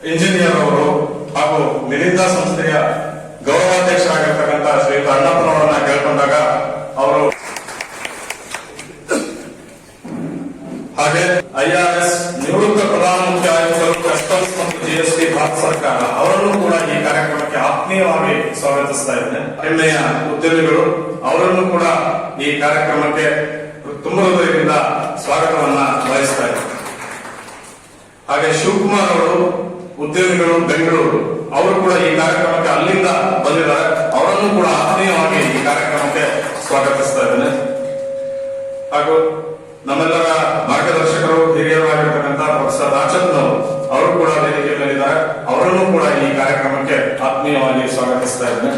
Engineer ಅವರು ಹಾಗೂ Melinda ಸಂಸ್ಥೆಯ ಗೌರವಾಧ್ಯಕ್ಷರಾಗಿರ್ತಕ್ಕಂಥ ಶ್ರೀ ಅಣ್ಣಪ್ಪನವರನ್ನ ಕೇಳ್ಕೊಂಡಾಗ ಅವರು ಹಾಗೆ ಐಆರ್ಎಸ್ ನಿವೃತ್ತ ಪ್ರಧಾನ ಮುಖ್ಯ ಆಯುಕ್ತರು ಕಸ್ಟಮ್ಸ್ ಮತ್ತು ಜಿಎಸ್ಟಿ ಭಾರತ ಸರ್ಕಾರ ಅವರನ್ನು ಕೂಡ ಈ ಕಾರ್ಯಕ್ರಮಕ್ಕೆ ಆತ್ಮೀಯವಾಗಿ ಸ್ವಾಗತಿಸ್ತಾ ಇದ್ದೇನೆ. ಹೆಮ್ಮೆಯ ಉದ್ಯಮಿಗಳು, ಅವರನ್ನು ಕೂಡ ಈ ಕಾರ್ಯಕ್ರಮಕ್ಕೆ ತುಂಬ ಹೃದಯದಿಂದ ಸ್ವಾಗತವನ್ನ ಬಯಸ್ತಾ ಇದ್ದಾರೆ ಹಾಗೆ ಶಿವಕುಮಾರ್ ಅವರು ಉದ್ಯಮಿಗಳು ಬೆಂಗಳೂರು, ಅವರು ಕೂಡ ಈ ಕಾರ್ಯಕ್ರಮಕ್ಕೆ ಅಲ್ಲಿಂದ ಬಂದಿದ್ದಾರೆ. ಅವರನ್ನು ಕೂಡ ಆತ್ಮೀಯವಾಗಿ ಈ ಕಾರ್ಯಕ್ರಮಕ್ಕೆ ಸ್ವಾಗತಿಸ್ತಾ ಇದ್ದೇನೆ. ಹಾಗೂ ನಮ್ಮೆಲ್ಲರ ಮಾರ್ಗದರ್ಶಕರು, ಹಿರಿಯರಾಗಿರ್ತಕ್ಕಂಥ ಪ್ರೊಫೆಸರ್ ರಾಜಂದ್ ಅವರು ಕೂಡ ವೇದಿಕೆ ಮೇಲಿದ್ದಾರೆ. ಅವರನ್ನು ಕೂಡ ಈ ಕಾರ್ಯಕ್ರಮಕ್ಕೆ ಆತ್ಮೀಯವಾಗಿ ಸ್ವಾಗತಿಸ್ತಾ ಇದ್ದೇನೆ.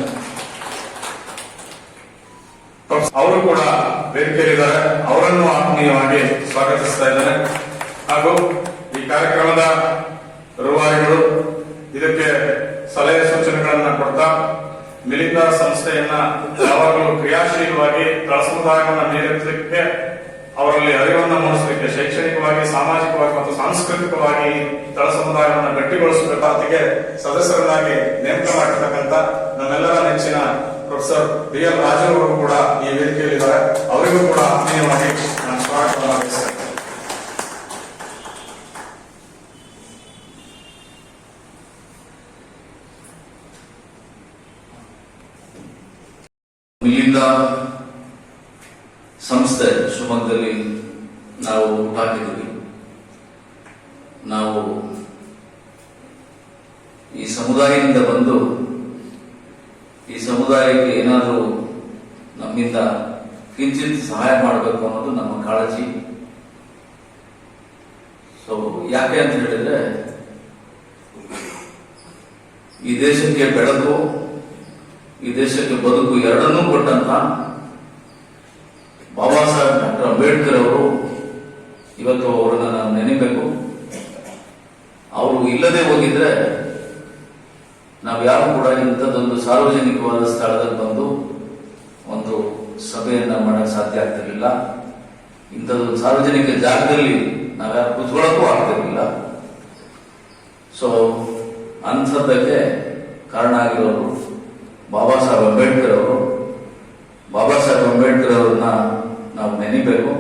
ಅವರು ಕೂಡ ವೇದಿಕೆಯಲ್ಲಿದ್ದಾರೆ. ಅವರನ್ನು ಆತ್ಮೀಯವಾಗಿ ಸ್ವಾಗತಿಸ್ತಾ ಇದ್ದೇನೆ. ಹಾಗೂ ಈ ಕಾರ್ಯಕ್ರಮದ ರೂವಾರಿಗಳು ಇದಕ್ಕೆ ಸಲಹೆ ಸೂಚನೆಗಳನ್ನ ಕೊಡ್ತಾ ಮಿಲಿಂದ ಸಂಸ್ಥೆಯನ್ನ ಯಾವಾಗಲೂ ಕ್ರಿಯಾಶೀಲವಾಗಿ ತಳಸಮುದಾಯವನ್ನು ಮೇಲೆತ್ತಲಿಕ್ಕೆ ಅವರಲ್ಲಿ ಅರಿವನ್ನ ಮೂಡಿಸಲಿಕ್ಕೆ ಶೈಕ್ಷಣಿಕವಾಗಿ, ಸಾಮಾಜಿಕವಾಗಿ ಮತ್ತು ಸಾಂಸ್ಕೃತಿಕವಾಗಿ ತಳ ಸಮುದಾಯವನ್ನು ಗಟ್ಟಿಗೊಳಿಸಬೇಕಾದಿಗೆ ಸದಸ್ಯರನ್ನಾಗಿ ನೇಮಕ ಮಾಡಿರ್ತಕ್ಕಂಥ ನಮ್ಮೆಲ್ಲರ ನೆಚ್ಚಿನ ಪ್ರೊಫೆಸರ್ ಬಿ ಎಲ್ ರಾಜು ಕೂಡ ಈ ವೇದಿಕೆಯಲ್ಲಿದ್ದಾರೆ. ಅವರಿಗೂ ಕೂಡ ಆತ್ಮೀಯವಾಗಿ ನಾನು ಸ್ವಾಗತವನ್ನು ಬಯಸ್ತೇನೆ ಇಲ್ಲಿಂದ ಸಂಸ್ಥೆ ಶಿವಮೊಗ್ಗದಲ್ಲಿ ನಾವು ಹಾಕಿದ್ದೀವಿ ನಾವು ಈ ಸಮುದಾಯದಿಂದ ಬಂದು ಈ ಸಮುದಾಯಕ್ಕೆ ಏನಾದರೂ ನಮ್ಮಿಂದ ಕಿಂಚಿತ್ ಸಹಾಯ ಮಾಡಬೇಕು ಅನ್ನೋದು ನಮ್ಮ ಕಾಳಜಿ. ಸೊ ಯಾಕೆ ಅಂತ ಹೇಳಿದ್ರೆ, ಈ ದೇಶಕ್ಕೆ ಬೆಳಕು ಈ ದೇಶಕ್ಕೆ ಬದುಕು ಎರಡನ್ನೂ ಕೊಟ್ಟಂತ ಬಾಬಾ ಸಾಹೇಬ್ ಡಾಕ್ಟರ್ ಅಂಬೇಡ್ಕರ್ ಅವರು, ಇವತ್ತು ಅವರನ್ನ ನಾನು ನೆನೆಬೇಕು ಅವರು ಇಲ್ಲದೆ ಹೋಗಿದ್ರೆ ನಾವು ಯಾರು ಕೂಡ ಇಂಥದ್ದೊಂದು ಸಾರ್ವಜನಿಕವಾದ ಸ್ಥಳದಲ್ಲಿ ಬಂದು ಒಂದು ಸಭೆಯನ್ನ ಮಾಡಕ್ ಸಾಧ್ಯ ಆಗ್ತಿರ್ಲಿಲ್ಲ. ಇಂಥದ್ದೊಂದು ಸಾರ್ವಜನಿಕ ಜಾಗದಲ್ಲಿ ನಾವ್ಯಾರು ಕುತ್ಕೊಳ್ಳೋಕ್ಕೂ ಆಗ್ತಿರ್ಲಿಲ್ಲ. ಸೊ ಅಂಥದ್ದಕ್ಕೆ ಕಾರಣ ಆಗಿರೋರು ಬಾಬಾ ಸಾಹೇಬ್ ಅಂಬೇಡ್ಕರ್ ಅವರು, ಬಾಬಾ ಸಾಹೇಬ್ ಅಂಬೇಡ್ಕರ್ ಅವರನ್ನ ನಾವು ನೆನಿಬೇಕು.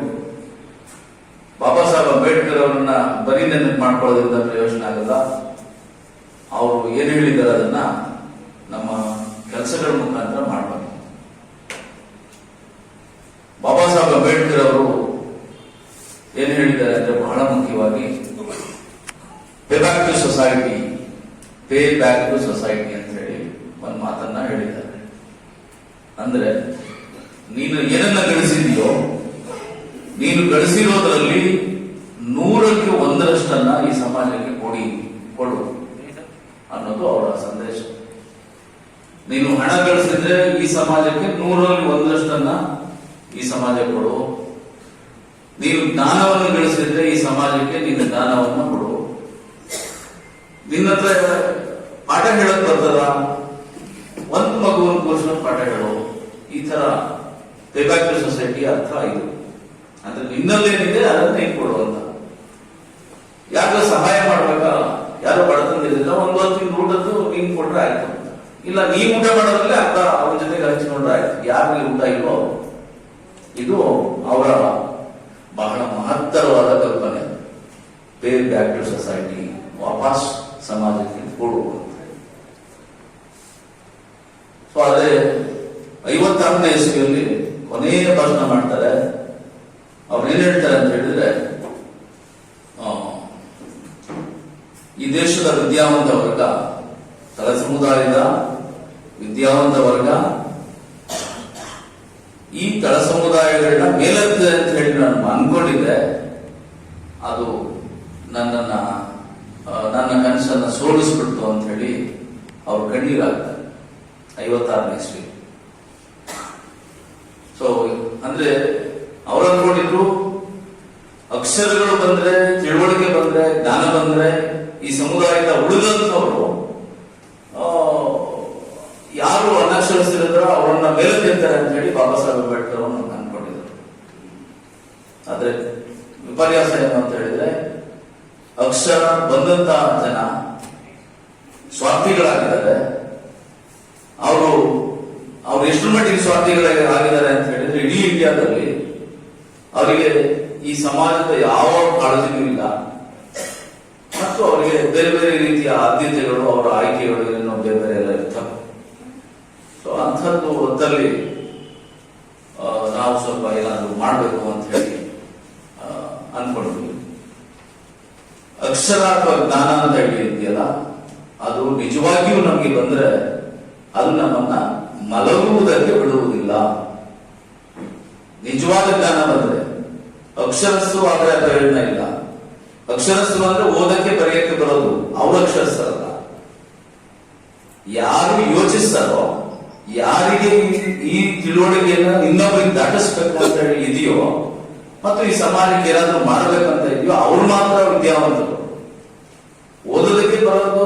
ಬಾಬಾ ಸಾಹೇಬ್ ಅಂಬೇಡ್ಕರ್ ಅವರನ್ನ ಬರೀ ನೆನಪು ಮಾಡ್ಕೊಳ್ಳೋದ್ರಿಂದ ಪ್ರಯೋಜನ ಆಗಲ್ಲ. ಅವರು ಏನು ಹೇಳಿದ್ದಾರೆ ಅದನ್ನ ನಮ್ಮ ಕೆಲಸಗಳ ಮುಖಾಂತರ ಮಾಡಬೇಕು ಬಾಬಾ ಸಾಹೇಬ್ ಅಂಬೇಡ್ಕರ್ ಅವರು ಏನು ಹೇಳಿದ್ದಾರೆ ಅಂದ್ರೆ ಬಹಳ ಮುಖ್ಯವಾಗಿ pay back to society pay back to society ಒಂದು ಮಾತನ್ನ ಹೇಳಿದ್ದಾರೆ. ಅಂದ್ರೆ, ನೀನು ಏನನ್ನ ಗಳಿಸಿದ್ಯೋ, ನೀನು ಗಳಿಸಿರೋದ್ರಲ್ಲಿ ನೂರಕ್ಕೆ ಒಂದರಷ್ಟನ್ನ ಈ ಸಮಾಜಕ್ಕೆ ಕೊಡಿ, ಕೊಡು ಅನ್ನೋದು ಅವರ ಸಂದೇಶ. ನೀನು ಹಣ ಗಳಿಸಿದ್ರೆ ಈ ಸಮಾಜಕ್ಕೆ ನೂರಲ್ಲಿ ಒಂದರಷ್ಟನ್ನ ಈ ಸಮಾಜ ಕೊಡು. ನೀನು ಜ್ಞಾನವನ್ನು ಗಳಿಸಿದ್ರೆ ಈ ಸಮಾಜಕ್ಕೆ ನಿನ್ನ ಜ್ಞಾನವನ್ನು ಕೊಡು. ನಿನ್ನ ಹತ್ರ ಪಾಠ ಹೇಳಕ್ ಬರ್ತದ ಒಂದು ಮಗುವನ್ನು ಕೂರಿಸ್ಕೊಂಡು ಪಾಠ ಹೇಳೋ ಈ ತರ ಪೇಬ್ಯಾಕ್ ಸೊಸೈಟಿ ಅರ್ಥ ಇದು. ಅಂದ್ರೆ ನಿನ್ನಲ್ಲೇನಿದೆ ಅದನ್ನ ನೀನ್ ಕೊಡು ಅಂತ. ಯಾಕೆ ಸಹಾಯ ಮಾಡ್ಬೇಕಾ? ಯಾರು ಬಡತನದಿಲ್ಲ ಒಂದು ಹೊತ್ತು ಊಟದ್ದು ನೀನ್ ಕೊಟ್ರೆ ಆಯ್ತು. ಇಲ್ಲ ನೀ ಊಟ ಮಾಡೋದ್ರಲ್ಲಿ ಅರ್ಥ ಅವ್ರ ಜೊತೆಗೆ ಹಂಚಿಕೊಂಡ್ರೆ ಆಯ್ತು. ಯಾರಿಗೆ ಊಟ ಇಲ್ವೋ? ಇದು ಅವರ ಬಹಳ ಮಹತ್ತರವಾದ ಕಲ್ಪನೆ. ಪೇ ಬ್ಯಾಕ್ ಸೊಸೈಟಿ ವಾಪಸ್ ಸಮಾಜಕ್ಕೆ ಕೊಡು ಅಂತ ಸೊ ಅದೇ ಐವತ್ತಾರನೇ ಇಸ್ವಿಯಲ್ಲಿ ಕೊನೆಯ ಭಾಷಣ ಮಾಡ್ತಾರೆ. ಅವ್ರು ಏನ್ ಹೇಳ್ತಾರೆ ಅಂತ ಹೇಳಿದ್ರೆ ಈ ದೇಶದ ವಿದ್ಯಾವಂತ ವರ್ಗ ತಳ ಸಮುದಾಯದ ವಿದ್ಯಾವಂತ ವರ್ಗ, ಈ ತಳ ಸಮುದಾಯಗಳನ್ನ ಮೇಲತ್ತೆ ಅಂತ ಹೇಳಿ ನಾನು ಅನ್ಕೊಂಡಿದ್ದೆ. ಅದು ನನ್ನನ್ನ ನನ್ನ ಕನಸನ್ನ ಸೋಲಿಸ್ಬಿಡ್ತು ಅಂತ ಹೇಳಿ ಅವ್ರು ಕಣ್ಣೀರಾಗ್ತಾರೆ ಐವತ್ತಾರನೇ ಇಸ್ವಿ ಸೊ ಅಂದ್ರೆ ಅವ್ರು ಅನ್ಕೊಂಡಿದ್ರು ಅಕ್ಷರಗಳು ಬಂದ್ರೆ ತಿಳುವಳಿಕೆ ಬಂದ್ರೆ ಜ್ಞಾನ ಬಂದ್ರೆ ಈ ಸಮುದಾಯದ ಉಳಿದಂಥವ್ರು ಆ, ಯಾರು ಅವ್ರನ್ನ ಅವರನ್ನ ತಿಂತಾರೆ ಅಂತ ಹೇಳಿ ಬಾಬಾ ಸಾಹೇಬ್ ಅಂಬೇಡ್ಕರ್ ಅವರು ನಮ್ಗೆ ಅನ್ಕೊಂಡಿದ್ರು ಆದ್ರೆ ವಿಪರ್ಯಾಸ ಏನು ಅಂತ ಹೇಳಿದ್ರೆ ಅಕ್ಷರ ಬಂದಂತ ಜನ ಸ್ವಾರ್ಥಿಗಳಾಗಿದ್ದಾರೆ ಅವರು ಅವ್ರು ಎಷ್ಟು ಮಟ್ಟಿಗೆ ಸ್ವಾರ್ಥಿಗಳಾಗಿ ಆಗಿದ್ದಾರೆ ಅಂತ ಹೇಳಿದ್ರೆ ಇಡೀ ಇಂಡಿಯಾದಲ್ಲಿ ಅವರಿಗೆ ಈ ಸಮಾಜದ ಯಾವ ಕಾಳಜಿನೂ ಇಲ್ಲ. ಮತ್ತು ಅವರಿಗೆ ಬೇರೆ ಬೇರೆ ರೀತಿಯ ಆದ್ಯತೆಗಳು, ಅವರ ಆಯ್ಕೆಗಳು ಏನೋ ಬೇರೆ ಬೇರೆ ಎಲ್ಲ ಇರ್ತವೆ. ಸೊ ಅಂಥದ್ದು ಹೊತ್ತಲ್ಲಿ ನಾವು ಸ್ವಲ್ಪ ಏನಾದರೂ ಮಾಡಬೇಕು ಅಂತ ಹೇಳಿ ಅನ್ಕೊಂಡಿದ್ವಿ ಅಕ್ಷರ ಅಥವಾ ಜ್ಞಾನ ಅಂತ ಹೇಳಿ ಇದೆಯಲ್ಲ ಅದು ನಿಜವಾಗಿಯೂ ನಮಗೆ ಬಂದ್ರೆ ಅದು ನಮ್ಮನ್ನ ಮಲಗುವುದಕ್ಕೆ ಬಿಡುವುದಿಲ್ಲ. ನಿಜವಾದ ಜ್ಞಾನ ಬಂದ್ರೆ ಅಕ್ಷರಸ್ಸು ಆದರೆ ಪ್ರಯೋಜನ ಇಲ್ಲ. ಅಕ್ಷರಸ್ಸು ಅಂದ್ರೆ ಓದಕ್ಕೆ, ಬರೆಯಕ್ಕೆ ಬರೋದು. ಅವ್ರ ಅಕ್ಷರಸ್ಥರಲ್ಲ. ಯಾರು ಯೋಚಿಸ್ತಾರೋ, ಯಾರಿಗೆ ಈ- ಈ ತಿಳುವಳಿಕೆಯನ್ನ ಇನ್ನೊಬ್ಬರಿಗೆ ದಾಟಿಸ್ಬೇಕು ಅಂತ ಹೇಳಿ ಇದೆಯೋ, ಮತ್ತು ಈ ಸಮಾಜಕ್ಕೆ ಏನಾದ್ರೂ ಮಾಡಬೇಕಂತ ಇದೆಯೋ, ಅವ್ರು ಮಾತ್ರ ವಿದ್ಯಾವಂತರು. ಓದೋದಕ್ಕೆ ಬರೋದು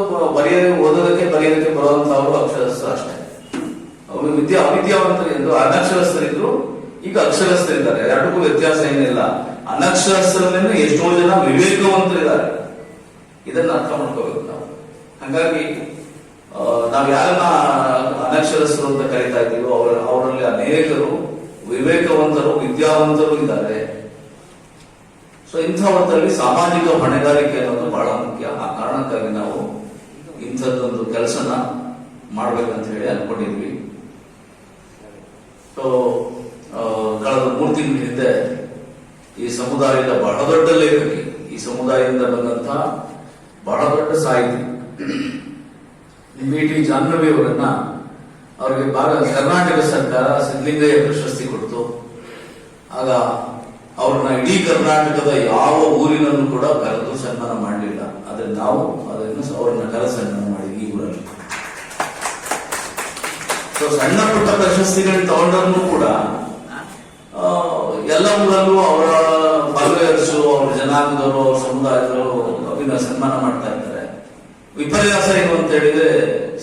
ಈಗ ಅಕ್ಷರಸ್ಥರಿದ್ದಾರೆ. ಎರಡಕ್ಕೂ ವ್ಯತ್ಯಾಸ ಏನಿಲ್ಲ. ಅನಕ್ಷರಸ್ಥರಲ್ಲಿನ ಎಷ್ಟೋ ಜನ ವಿವೇಕವಂತರಿದ್ದಾರೆ. ಇದನ್ನ ಅರ್ಥ ಮಾಡ್ಕೋಬೇಕು ನಾವು. ಹಾಗಾಗಿ ನಾವು ಯಾರನ್ನ ಅನಕ್ಷರಸ್ಥರು ಅಂತ ಕರೀತಾ ಇದ್ದೀವೋ ಅವರ, ಅವರಲ್ಲಿ ಅನೇಕರು ವಿವೇಕವಂತರು, ವಿದ್ಯಾವಂತರು ಇದ್ದಾರೆ. ಸೊ ಇಂಥ ಹೊತ್ತಲ್ಲಿ ಸಾಮಾಜಿಕ ಹೊಣೆಗಾರಿಕೆ ಅನ್ನೋದು ಬಹಳ ಮುಖ್ಯ. ಆ ಕಾರಣಕ್ಕಾಗಿ ನಾವು ಇಂಥದ್ದೊಂದು ಕೆಲಸನ ಮಾಡ್ಬೇಕಂತ ಹೇಳಿ ಅನ್ಕೊಂಡಿದ್ವಿ. ಸೊ ಕಳೆದ ಮೂರು ತಿಂಗಳ ಹಿಂದೆ ಈ ಸಮುದಾಯದ ಬಹಳ ದೊಡ್ಡ ಲೇಖಕಿ, ಈ ಸಮುದಾಯದಿಂದ ಬಂದಂತಹ ಬಹಳ ದೊಡ್ಡ ಸಾಹಿತಿ ಬಿ ಟಿ ಜಾಹ್ನವಿ ಅವರನ್ನ ಅವರಿಗೆ ಕರ್ನಾಟಕ ಸರ್ಕಾರ ಸಿದ್ಧಲಿಂಗಯ್ಯ ಪ್ರಶಸ್ತಿ ಕೊಡ್ತು. ಆಗ ಅವ್ರನ್ನ ಇಡೀ ಕರ್ನಾಟಕದ ಯಾವ ಊರಿನಲ್ಲೂ ಕೂಡ ಕರೆದು ಸನ್ಮಾನ ಮಾಡಲಿಲ್ಲ. ಆದ್ರೆ ನಾವು ಅದನ್ನು ಅವ್ರನ್ನ ಕರೆ ಸನ್ಮಾನ ಮಾಡಿದ್ವಿ ಈ ಊರಲ್ಲಿ. ಸೊ ಸಣ್ಣ ಪುಟ್ಟ ಪ್ರಶಸ್ತಿಗಳನ್ನ ತಗೊಂಡ್ರೂ ಕೂಡ ಎಲ್ಲ ಊರಲ್ಲೂ ಅವರ ಭಾಗವಹಿಸು ಅವರ ಜನಾಂಗದವರು, ಅವ್ರ ಸಮುದಾಯದವರು ಅವಿನ ಸನ್ಮಾನ ಮಾಡ್ತಾ ಇದ್ದಾರೆ. ವಿಪರ್ಯಾಸ ಏನು ಅಂತ ಹೇಳಿದ್ರೆ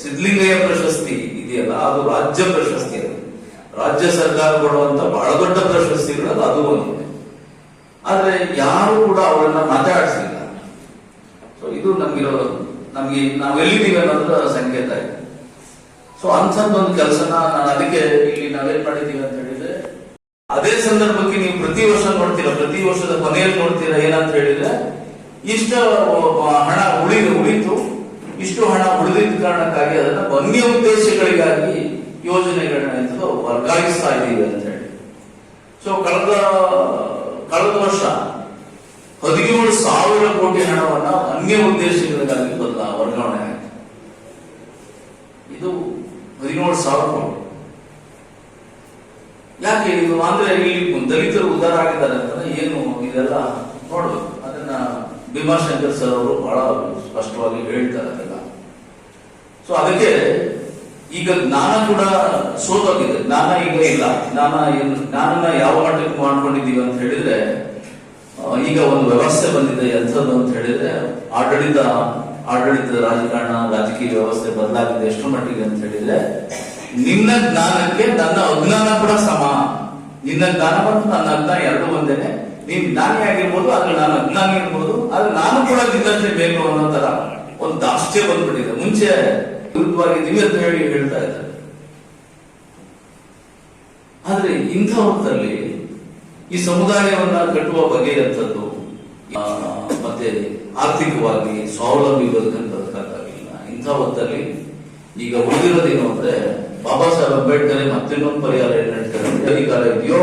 ಸಿದ್ಧಲಿಂಗಯ್ಯ ಪ್ರಶಸ್ತಿ ಇದೆಯಲ್ಲ, ಅದು ರಾಜ್ಯ ಪ್ರಶಸ್ತಿ ಅದು. ರಾಜ್ಯ ಸರ್ಕಾರ ಕೊಡುವಂತ ಬಹಳ ದೊಡ್ಡ ಪ್ರಶಸ್ತಿಗಳು, ಅದು ಒಂದಿದೆ ಆದ್ರೆ ಯಾರು ಕೂಡ ಅವರನ್ನ ಮಾತಾಡಿಸಲಿಲ್ಲ ಸೊ ಇದು ನಮ್ಗಿರೋ ನಮ್ಗೆ, ನಾವೆಲ್ಲಿದ್ದೀವಿ ಅನ್ನೋದ್ರ ಸಂಕೇತ ಇದೆ. ಸೊ ಅಂಥದ್ದೊಂದು ಕೆಲಸನ ನಾನು ಅದಕ್ಕೆ ಇಲ್ಲಿ ನಾವೇನ್ ಮಾಡಿದೀವಿ ಅಂತ ಹೇಳಿದ್ರೆ ಅದೇ ಸಂದರ್ಭಕ್ಕೆ ನೀವು ಪ್ರತಿ ವರ್ಷ ನೋಡ್ತೀರಾ, ಪ್ರತಿ ವರ್ಷದ ಕೊನೆಯಲ್ಲಿ ನೋಡ್ತೀರಾ, ಏನಂತ ಹೇಳಿದ್ರೆ, ಇಷ್ಟ ಹಣ ಉಳಿದು, ಉಳಿತು, ಇಷ್ಟು ಹಣ ಉಳಿದಿದ್ದ ಕಾರಣಕ್ಕಾಗಿ ಅದನ್ನ ಬನ್ನಿ ಉದ್ದೇಶಗಳಿಗಾಗಿ ಯೋಜನೆಗಳನ್ನ ವರ್ಗಾಯಿಸ್ತಾ ಇದ್ದೀವಿ ಅಂತ ಹೇಳಿ. ಸೊ ಕಳೆದ ಕಳೆದ ವರ್ಷ ಹದಿನೇಳು ಸಾವಿರ ಕೋಟಿ ಹಣವನ್ನ ಅನ್ಯ ಉದ್ದೇಶಗಳಿಗಾಗಿ ಬದಲ ವರ್ಗಾವಣೆ ಆಯಿತು. ಇದು ಹದಿನೇಳು ಸಾವಿರ ಕೋಟಿ. ಯಾಕೆ ಇದು ಅಂದ್ರೆ ಇಲ್ಲಿ ದಲಿತರು ಉದ್ಧಾರ ಆಗಿದ್ದಾರೆ ಅಂತಂದ್ರೆ ಏನು ಇದೆಲ್ಲ ನೋಡ್ಬೇಕು. ಅದನ್ನ ಭೀಮಾಶಂಕರ್ ಸರ್ ಅವರು ಬಹಳ ಸ್ಪಷ್ಟವಾಗಿ ಹೇಳ್ತಾರೆ ಅದೆಲ್ಲ. ಸೊ ಅದಕ್ಕೆ ಈಗ ಜ್ಞಾನ ಕೂಡ ಸೋತೋಗಿದೆ. ಜ್ಞಾನ ಈಗ ಇಲ್ಲ. ಜ್ಞಾನ ಏನು ಜ್ಞಾನನ ಯಾವ ಮಟ್ಟಕ್ಕೆ ಮಾಡ್ಕೊಂಡಿದ್ದೀವಿ ಅಂತ ಹೇಳಿದ್ರೆ ಈಗ ಒಂದು ವ್ಯವಸ್ಥೆ ಬಂದಿದೆ ಎಂಥದ್ದು ಅಂತ ಹೇಳಿದ್ರೆ, ಆಡಳಿತ ಆಡಳಿತದ ರಾಜಕಾರಣ, ರಾಜಕೀಯ ವ್ಯವಸ್ಥೆ ಬದಲಾಗಿದೆ ಎಷ್ಟು ಮಟ್ಟಿಗೆ ಅಂತ ಹೇಳಿದ್ರೆ ನಿನ್ನ ಜ್ಞಾನಕ್ಕೆ ನನ್ನ ಅಜ್ಞಾನ ಕೂಡ ಸಮ. ನಿನ್ನ ಜ್ಞಾನ ಮತ್ತು ನನ್ನ ಅಜ್ಞಾನ ಎರಡು ಒಂದೇನೆ ನೀನ್ ಜ್ಞಾನಿ ಆಗಿರ್ಬೋದು ಆದ್ರೆ ನಾನು ಅಜ್ಞಾನಿ ಇರ್ಬೋದು ಆದ್ರೆ ನಾನು ಕೂಡ ನಿನ್ನಷ್ಟೇ ಬೇಕು ಅನ್ನೋ ತರ ಒಂದು ಆಶ್ಚರ್ಯ ಬಂದ್ಬಿಟ್ಟಿದೆ. ಮುಂಚೆ ವಿರುದ್ಧವಾಗಿದ್ದೀವಿ ಅಂತ ಹೇಳಿ ಹೇಳ್ತಾ ಇದ್ದಾರೆ. ಆದ್ರೆ ಇಂಥ ಹೊತ್ತಲ್ಲಿ ಈ ಸಮುದಾಯವನ್ನ ಕಟ್ಟುವ ಬಗೆಯಂಥದ್ದು ಆ, ಮತ್ತೆ ಆರ್ಥಿಕವಾಗಿ ಸ್ವಾವಲಂಬಿ ಬದುಕಕ್ಕಾಗಿಲ್ಲ ಇಂಥ ಹೊತ್ತಲ್ಲಿ ಈಗ ಉಳಿದಿರೋದೇನು ಅಂದ್ರೆ ಬಾಬಾ ಸಾಹೇಬ್ ಅಂಬೇಡ್ಕರ್ ಮತ್ತಿನ್ನೊಂದು ಪರಿಹಾರ ಏನ್ ಹೇಳ್ತಾರೆ. ಅಧಿಕಾರ ಇದೆಯೋ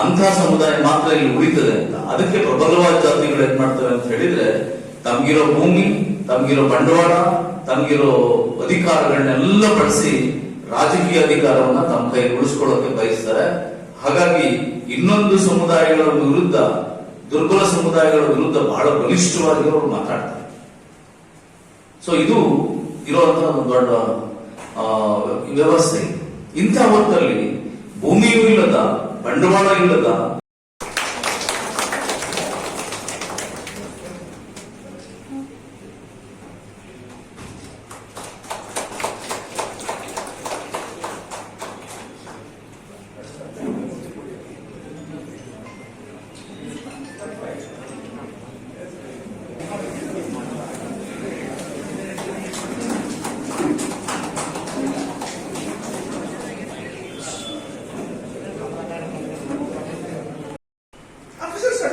ಅಂತ ಸಮುದಾಯ ಮಾತ್ರ ಇಲ್ಲಿ ಉಳಿತದೆ ಅಂತ. ಅದಕ್ಕೆ ಪ್ರಬಲವಾದ ಜಾತಿಗಳು ಏನ್ ಮಾಡ್ತವೆ ಅಂತ ಹೇಳಿದ್ರೆ, ತಮ್ಗಿರೋ ಭೂಮಿ, ತಮ್ಗಿರೋ ಬಂಡವಾಳ, ತಮ್ಗಿರೋ ಅಧಿಕಾರಗಳನ್ನೆಲ್ಲ ಬಳಸಿ ರಾಜಕೀಯ ಅಧಿಕಾರವನ್ನ ತಮ್ಮ ಕೈ ಉಳಿಸ್ಕೊಳ್ಳೋಕೆ ಬಯಸ್ತಾರೆ. ಹಾಗಾಗಿ ಇನ್ನೊಂದು ಸಮುದಾಯಗಳ ವಿರುದ್ಧ, ದುರ್ಬಲ ಸಮುದಾಯಗಳ ವಿರುದ್ಧ ಬಹಳ ಬಲಿಷ್ಠವಾಗಿ ಅವರು ಮಾತಾಡ್ತಾರೆ. ಸೊ ಇದು ಇರುವಂತಹ ಒಂದು ದೊಡ್ಡ ವ್ಯವಸ್ಥೆ. ಇಂಥ ಹೊತ್ತಲ್ಲಿ ಭೂಮಿಯೂ ಇಲ್ಲದ ಬಂಡವಾಳ ಇಲ್ಲದ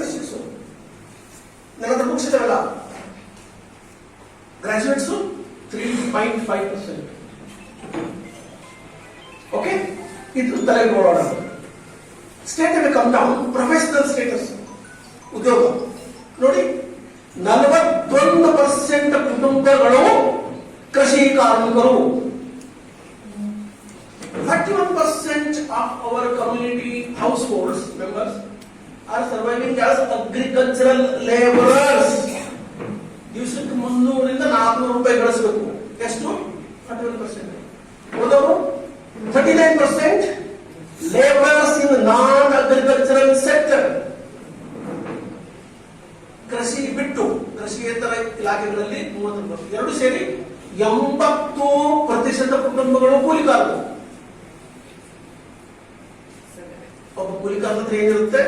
96 Another books is available. Graduates, 3.5 percent. Okay? ಇದು ತಲೆ ನೋಡೋಣ ಸ್ಟೇಟ್ ಅಲ್ಲಿ ಕಮ್ ಡೌನ್ ಪ್ರೊಫೆಷನಲ್ ಸ್ಟೇಟಸ್ ಉದ್ಯೋಗ ನೋಡಿ ನಲವತ್ತೊಂದು ಪರ್ಸೆಂಟ್ ಕುಟುಂಬಗಳು ಕೃಷಿ ಕಾರ್ಮಿಕರು thirty one percent of our community households members are surviving as agricultural labourers ದಿವಸಕ್ಕೆ ಮುನ್ನೂರಿಂದ ನಾಲ್ಕುನೂರು ರೂಪಾಯಿ ಗಳಿಸಬೇಕು. ಎಷ್ಟು? ಒನ್ ಪರ್ಸೆಂಟ್ ಉಳಿದವರು thirty nine percent labours in non agricultural sector ಕೃಷಿ ಬಿಟ್ಟು, ಕೃಷಿಯೇತರ ಇಲಾಖೆಗಳಲ್ಲಿ ಮೂವತ್ತು ಎರಡು ಸೇರಿ ಎಂಬತ್ತು ಪ್ರತಿಶತ ಕುಟುಂಬಗಳು ಕೂಲಿಕಾರರು. ಒಬ್ಬ ಕೂಲಿಕಾರ ಹತ್ರ ಏನಿರುತ್ತೆ?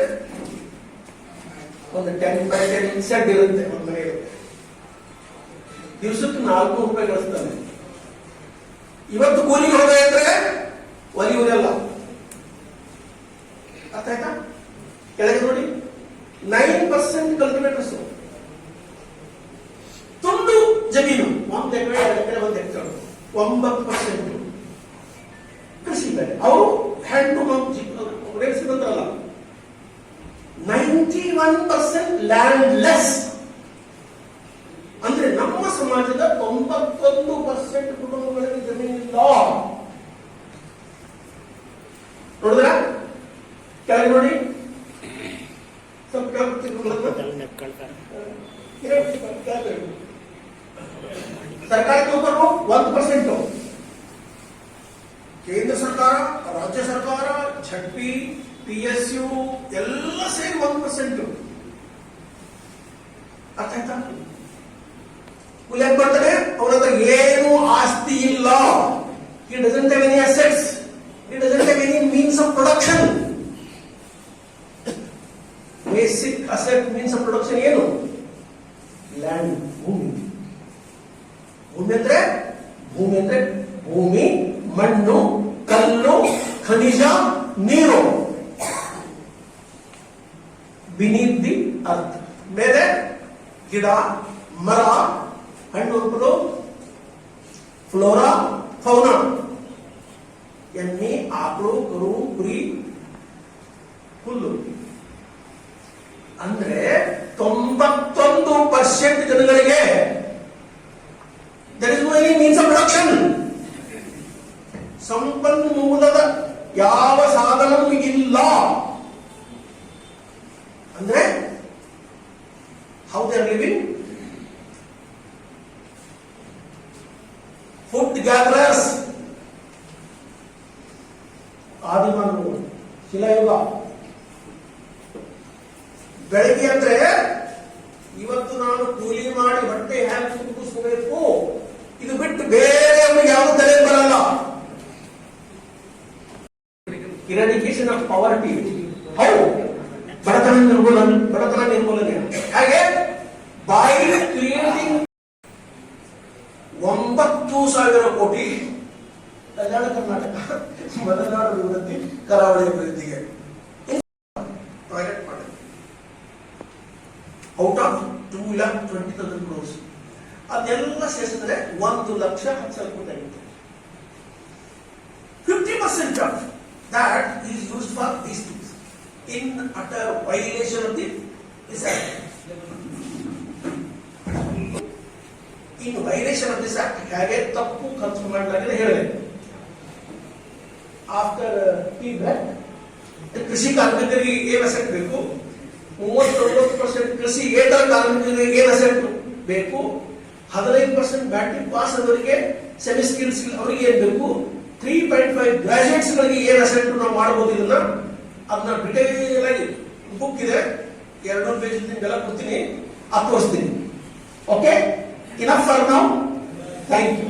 ಒಂದು ಟೆನ್ ಬೈ ಟೆನ್ ಸೆಟ್ ಇರುತ್ತೆ ಒಂದು ಮನೆಯಲ್ಲಿ. ದಿವಸಕ್ಕೆ ನಾಲ್ಕು ರೂಪಾಯಿ ಗಳಿಸ್ತಾನೆ ಇವತ್ತು ಕೂಲಿಗೆ ಹೋದ ಅಂದ್ರೆ ಒಲಿಯುವುದಲ್ಲ. ಅರ್ಥ ಆಯ್ತಾ? ಕೆಳಗೆ ನೋಡಿ. ನೈನ್ ಪರ್ಸೆಂಟ್ ಕಲ್ಟಿವೇಟರ್ಸ್ ತುಂಡು ಜಮೀನು. ಒಂದು ಎಕರೆ, ಎರಡು ಎಕರೆ, ಒಂದು ಎಕರೆ. ಒಂಬತ್ತು ಪರ್ಸೆಂಟ್ ಲ್ಯಾಂಡ್ ಲೆಸ್ ಅಂದ್ರೆ ನಮ್ಮ ಸಮಾಜದ ತೊಂಬತ್ತೊಂದು ಪರ್ಸೆಂಟ್ ಕುಟುಂಬಗಳಲ್ಲಿ ಜಮೀನಿಲ್ಲ ನೋಡಿದ್ರ? ಕೆಳಗೆ ನೋಡಿ. ಸರ್ಕಾರಿ ನೌಕರರು ಒಂದು ಪರ್ಸೆಂಟ್ ಕೇಂದ್ರ ಸರ್ಕಾರ, ರಾಜ್ಯ ಸರ್ಕಾರ, ಝಡ್ಪಿ ಪಿ ಎಸ್ ಯು ಎಲ್ಲ ಸೇರಿ ಒಂದು ಪರ್ಸೆಂಟ್ ಅರ್ಥ ಆಯ್ತಾ ಕೂಲಿ ಯಾಕೆ ಬರ್ತಾನೆ ಅವನ ಹತ್ರ ಏನು ಆಸ್ತಿ ಇಲ್ಲ ಈ ಡಸಂಟ್ ಹ್ಯಾವ್ ಎನಿ ಅಸೆಟ್ಸ್ ಈ doesn't have any means of production basic asset means of production ಏನು ಲ್ಯಾಂಡ್ ಭೂಮಿ ಭೂಮಿ ಅಂದ್ರೆ ಭೂಮಿ ಅಂದ್ರೆ ಭೂಮಿ ಮಣ್ಣು ಕಲ್ಲು ಖನಿಜ ನೀರು ಬಿನೀತ್ ದಿ ಅರ್ತ್ ಮೇಲೆ ಗಿಡ, ಮರ, ಹಣ್ಣು ಹಂಪಲು ಫ್ಲೋರಾ, ಫೌನಾ. ಎಮ್ಮೆ ಆಕಳು, ಕರು, ಕುರಿ, ಹುಲ್ಲು. ಅಂದ್ರೆ ತೊಂಬತ್ತೊಂದು ಪರ್ಸೆಂಟ್ ಜನಗಳಿಗೆ ದರ್ ಇಸ್ ಮೀನ್ಸ್ ಪ್ರೊಡಕ್ಷನ್ ಸಂಪನ್ಮೂಲದ ಯಾವ ಬೆಳಗ್ಗೆ ಅಂದ್ರೆ ಇವತ್ತು ನಾನು ಕೂಲಿ ಮಾಡಿ ಹೊಟ್ಟೆ ಹ್ಯಾಂಗ್ ತುಂಬಿಸಬೇಕು ಇದು ಬಿಟ್ಟು ಬೇರೆ ಅವ್ರಿಗೆ ಯಾವ ತಲೆ ಬರಲ್ಲ. ಇರಡಿಕೇಶನ್ ಆಫ್ ಪವರ್ಟಿ ಹೌದು. ಬಡತನ ನಿರ್ಮೂಲ ಬಡತನ ನಿರ್ಮೂಲನೆ. ಹಾಗೆ ಬೈ ಕ್ರಿಯೇಟಿಂಗ್ ಒಂಬತ್ತು ಸಾವಿರ ಕೋಟಿ. ಕಲ್ಯಾಣ ಕರ್ನಾಟಕ ಮಲೆನಾಡು ಅಭಿವೃದ್ಧಿ ಕರಾವಳಿ ಅಭಿವೃದ್ಧಿಗೆ. Out of two lakh twenty thousand crores ಅದೆಲ್ಲ ಸೇರಿಸಿದ್ರೆ ಒಂದು ಲಕ್ಷ ಹತ್ತು ಸಾವಿರ ಕೋಟಿ ಆಗುತ್ತೆ fifty percent of that is used for these things in utter violation of the this act. In violation of this act, ಹೇಗೆ ತಪ್ಪು ಖರ್ಚು ಮಾಡಲಾಗಿದೆ ಹೇಳಿದೆ ಆಫ್ಟರ್ ಫೀಡ್ಬ್ಯಾಕ್ ಕೃಷಿ ಕಾರ್ಮಿಕರಿಗೆ ಏನ್ ಅಸೆಟ್ ಬೇಕು ಮೂವತ್ತೊಂಬತ್ತು ಪರ್ಸೆಂಟ್ ಕೃಷಿ ಏತರ ಕಾರ್ಮಿಕರಿಗೆ ಏನು ಅಸೆಟ್ ಬೇಕು? ಹದಿನೈದು ಪರ್ಸೆಂಟ್ ಮ್ಯಾಟ್ರಿಕ್ ಪಾಸ್ ಅವರಿಗೆ ಸೆಮಿ ಸ್ಕಿಲ್ಸ್ ಅವರಿಗೆ ಏನ್ ಬೇಕು? ತ್ರೀ ಪಾಯಿಂಟ್ ಫೈವ್ ಗ್ರಾಜುಯೇಟ್ಸ್ ಗಳಿಗೆ ಏನ್ ಅಸೆಟ್ ನಾವು ಮಾಡಬಹುದು ಇದನ್ನ? ಅದನ್ನ ಡಿಟೇಲ್ ಆಗಿ ಬುಕ್ ಇದೆ. ಎರಡು ಪೇಜ್ ನಿಮ್ಗೆಲ್ಲ ಕೊಡ್ತೀನಿ. ಅದು ತೋರಿಸ್ತೀನಿ. ಓಕೆ ಇನಫ್ ಫಾರ್ ನಾವು ಥ್ಯಾಂಕ್ ಯು